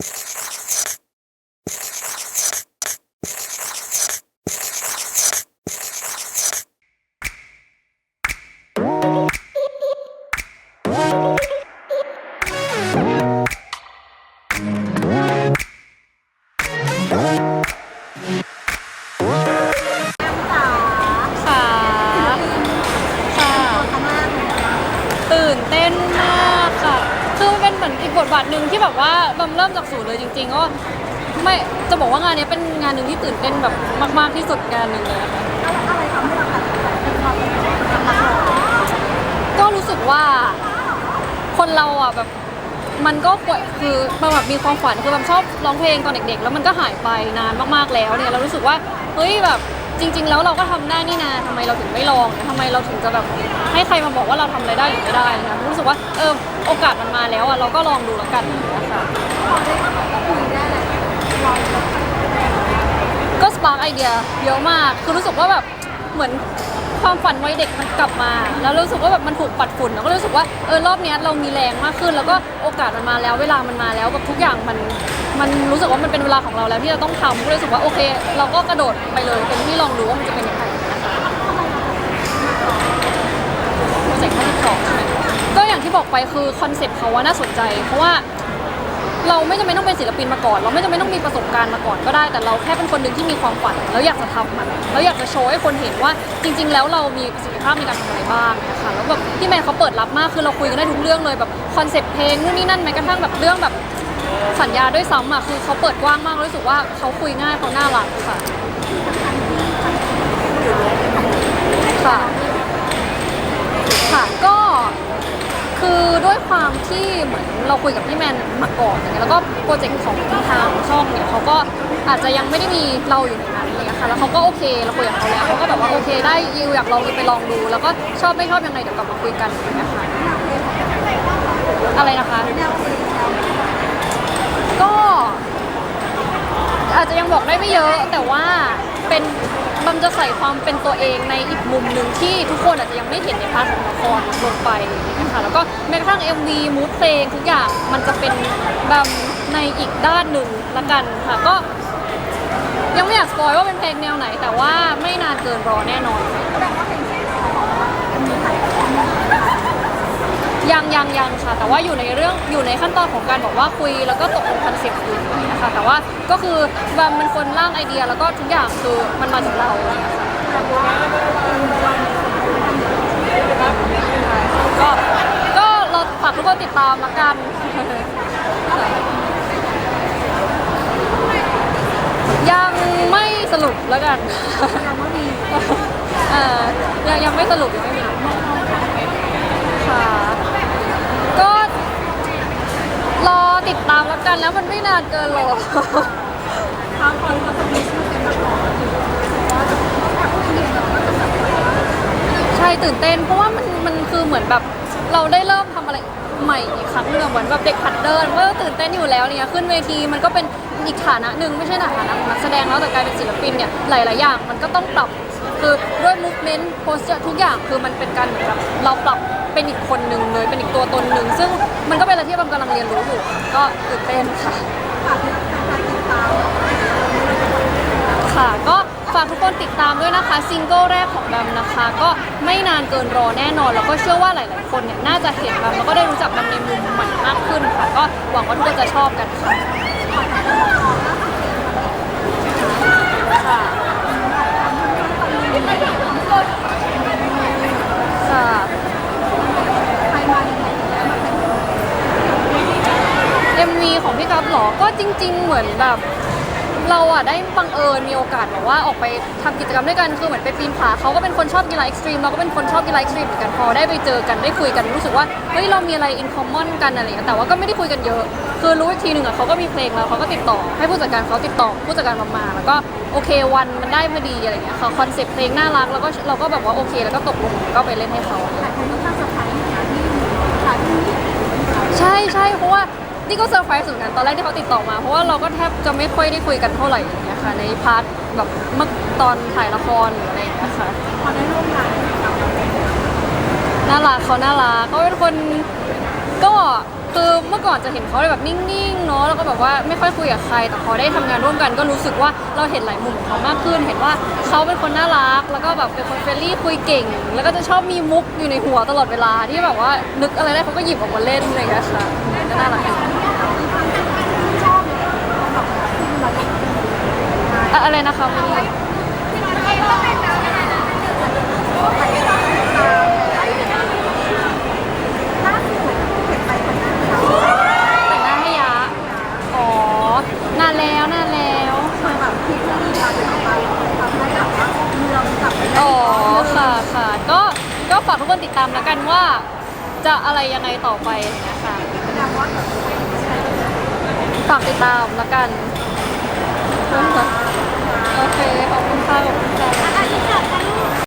ค่ มือนอีกบทบาทหนึ่งที่แบบว่าบำเริ่มจากศูนย์เลยจริงๆก็ไม่จะบอกว่างานนี้เป็นงานหนึ่งที่ตื่นเต้นแบบมาก ๆที่สุดงานหนึ่งเลยค่ะอะไรทำให้เราตัดสินใจเป็นความก็รู้สึกว่าคนเราอะแบบมันก็ป่วยคือมันแบบมีความฝันคือมันชอบร้องเพลงตอนเด็กๆ แล้วมันก็หายไปนานมากๆแล้วเนี่ยเรารู้สึกว่าเฮ้ยแบบ จริง ๆ แล้วเราก็ทำได้นี่นาทำไมเราถึงไม่ลองนะทำไมเราถึงจะแบบให้ใครมาบอกว่าเราทำอะไรได้หรือไม่ได้นะรู้สึกว่าเออโอกาสมันมาแล้วอะเราก็ลองดูแล้วกันนะคะคุยได้เลยเราก็สปาร์กไอเดียเยอะมาก คือรู้สึกว่าแบบเหมือนความฝันวัยเด็กมันกลับมา แล้วรู้สึกว่าแบบมันถูกปัดฝุ่นแล้วก็รู้สึกว่าเออรอบเนี้ยเรามีแรงมากขึ้น แล้วก็โอกาสมันมาแล้วเวลามันมาแล้วแบบทุกอย่างมัน มันรู้สึกว่ามันเป็นเวลาของเราแล้วที่เราต้องทำก็เลยรู้สึกว่าโอเค เราก็กระโดดไปเลยเต็มที่ลองดูว่ามันจะเป็นยังไงนะคะโปรเจกต์ที่สองใช่ไหมก็อย่างที่บอกไปคือคอนเซ็ปต์เขาว่าน่าสนใจ เพราะว่าเราไม่จำเป็นต้องเป็นศิลปินมาก่อน เราไม่จำเป็นต้องมีประสบการณ์มาก่อนก็ได้ แต่เราแค่เป็นคนหนึ่งที่มีความฝันแล้วอยากจะทำมันแล้วอยากจะโชว์ให้คนเห็นว่าจริง ๆ แล้วเรามีประสิทธิภาพในการทำอะไรบ้างนะคะแล้วแบบพี่แมนเขาเปิดรับมากคือเราคุยกันได้ทุกเรื่องเลยแบบคอนเซปต์เพลงนู่นนี่นั่นแม้กระทั่งแบบเรื่องแบบ สัญญาด้วยซ้ำอะคือเขาเปิดกว้างมากรู้สึกว่าเขาคุยง่ายเขาน่ารักค่ะค่ะค่ะก็คือด้วยความที่เหมือนเราคุยกับพี่แมนมาก่อนอย่างเงี้ยแล้วก็โปรเจกต์ของทางช่องเนี่ยเขาก็อาจจะยังไม่ได้มีเราอยู่ในนั้นอะไรเลยค่ะแล้วเขาก็โอเคเราคุยกับเขาแล้วเขาก็แบบว่าโอเค ได้ยิวอยากลองไปลองดู แล้วก็ชอบไม่ชอบยังไงเดี๋ยวกลับมาคุยกันอย่างเงี้ยค่ะอะไรนะคะ ก็อาจจะยังบอกได้ไม่เยอะ แต่ว่าเป็นมันจะใส่ความเป็นตัวเองในอีกมุมหนึ่งที่ทุกคนอาจจะยังไม่เห็นในพาร์ทของละครลงไปนะคะแล้วก็แม้กระทั่ง MV มูดเพลงทุกอย่างมันจะเป็นแบบในอีกด้านหนึ่งละกันค่ะก็ ยังไม่อยากสปอยว่าเป็นเพลงแนวไหน แต่ว่าไม่นานเกินรอแน่นอน ยังยังยังค่ะ แต่ว่าอยู่ในเรื่องอยู่ในขั้นตอนของการบอกว่าคุย แล้วก็ตกลงคอนเซ็ปต์คุยนะคะแต่ว่าก็คือแบมเป็นคนร่างไอเดียแล้วก็ทุกอย่างคือมันมาจากเราก็ก็เราฝากทุกคนติดตามละกันยังไม่สรุปแล้วกันยังไม่มียังยังไม่สรุปยังไม่มีค่ะ ติดตามแล้วกันแล้วมันไม่นานเกินหรอกทางคนเขาจะมีชื่อเป็นนักร้องอยู่ว่าจะแบบผู้หญิงเราก็จะใช่ตื่นเต้น เพราะว่ามันมันคือเหมือนแบบเราได้เริ่มทำอะไรใหม่อีกครั้งหนึ่งเหมือนแบบเด็กหัดเดินก็ตื่นเต้นอยู่แล้วเนี่ยขึ้นเวทีมันก็เป็นอีกฐานะหนึ่งไม่ใช่ฐานะของนักแสดงแล้วแต่กลายเป็นศิลปินเนี่ยหลาย ๆ อย่างมันก็ต้องปรับคือด้วย movement posture ทุกอย่างคือมันเป็นการเหมือนแบบเราปรับ เป็นอีกคนหนึ่งเลยเป็นอีกตัวตนหนึ่งซึ่งมันก็เป็นอะไรที่บำกำลังเรียนรู้อยู่ก็ตื่นเต้นค่ะค่ะก็ฝากทุกคนติดตามด้วยนะคะซิงเกิลแรกของแบมนะคะ ก็ไม่นานเกินรอแน่นอน แล้วก็เชื่อว่าหลาย ๆ คนเนี่ยน่าจะเห็นแบมแล้วก็ได้รู้จักแบมในมุมใหม่มากขึ้นค่ะก็หวังว่าทุกคนจะชอบกันค่ะค่ะ ใครมายังไง MV ของพี่กัฟเหรอ ก็จริง ๆ เหมือนแบบ เราอะได้บังเอิญมีโอกาสแบบว่าออกไปทำกิจกรรมด้วยกันคือเหมือนไปปีนผาเขาก็เป็นคนชอบกีฬาเอ็กซ์ตรีมเราก็เป็นคนชอบกีฬาเอ็กซ์ตรีมเหมือนกันพอได้ไปเจอกันได้คุยกันรู้สึกว่าเฮ้ยเรามีอะไรอินคอมมอนกันอะไรอย่างเงี้ยแต่ว่าก็ไม่ได้คุยกันเยอะ คือรู้อีกทีหนึ่งอะเขาก็มีเพลงแล้วเขาก็ติดต่อให้ผู้จัดการเขาติดต่อผู้จัดการมามาแล้วก็โอเควันมันได้พอดีอะไรเงี้ยเขาคอนเซ็ปต์เพลงน่ารักแล้วก็เราก็แบบว่าโอเค แล้วก็ตกลงก็ไปเล่นให้เขา หลายคนก็ตั้งสถานีนะที่หลายที่ใช่ใช่เพราะว่า นี่ก็เซอร์ไพรส์เหมือนกันตอนแรกที่เขาติดต่อมา เพราะว่าเราก็แทบจะไม่ค่อยได้คุยกันเท่าไหร่อย่างเงี้ยค่ะในพาร์ทแบบเมื่อตอนถ่ายละครหรืออะไรอย่างเงี้ยค่ะพอได้ร่วมงานน่ารักเขาน่ารักเขาเป็นคนก็คือเมื่อก่อนจะเห็นเขาแบบนิ่งๆเนาะแล้วก็แบบว่าไม่ค่อยคุยกับใคร แต่พอได้ทำงานร่วมกันก็รู้สึกว่าเราเห็นหลายมุมของเขามากขึ้น เห็นว่าเขาเป็นคนน่ารัก แล้วก็แบบเป็นคนเฟรนลี่คุยเก่ง แล้วก็จะชอบมีมุกอยู่ในหัวตลอดเวลาที่แบบว่านึกอะไรได้เขาก็หยิบออกมาเล่นอะไรอย่างเงี้ยค่ะ ก็น่ารักอะอะไรนะคะไม่รู้แต่งหน้าให้ยะอ๋อนานแล้วนานแล้ว อ๋อค่ะค่ะก็ก็ฝากทุกคนติดตามแล้วกันว่า จะอะไรยังไงต่อไปนะคะ ฝากติดตามแล้วกัน โอเค ขอบคุณค่ะขอบคุณค่ะ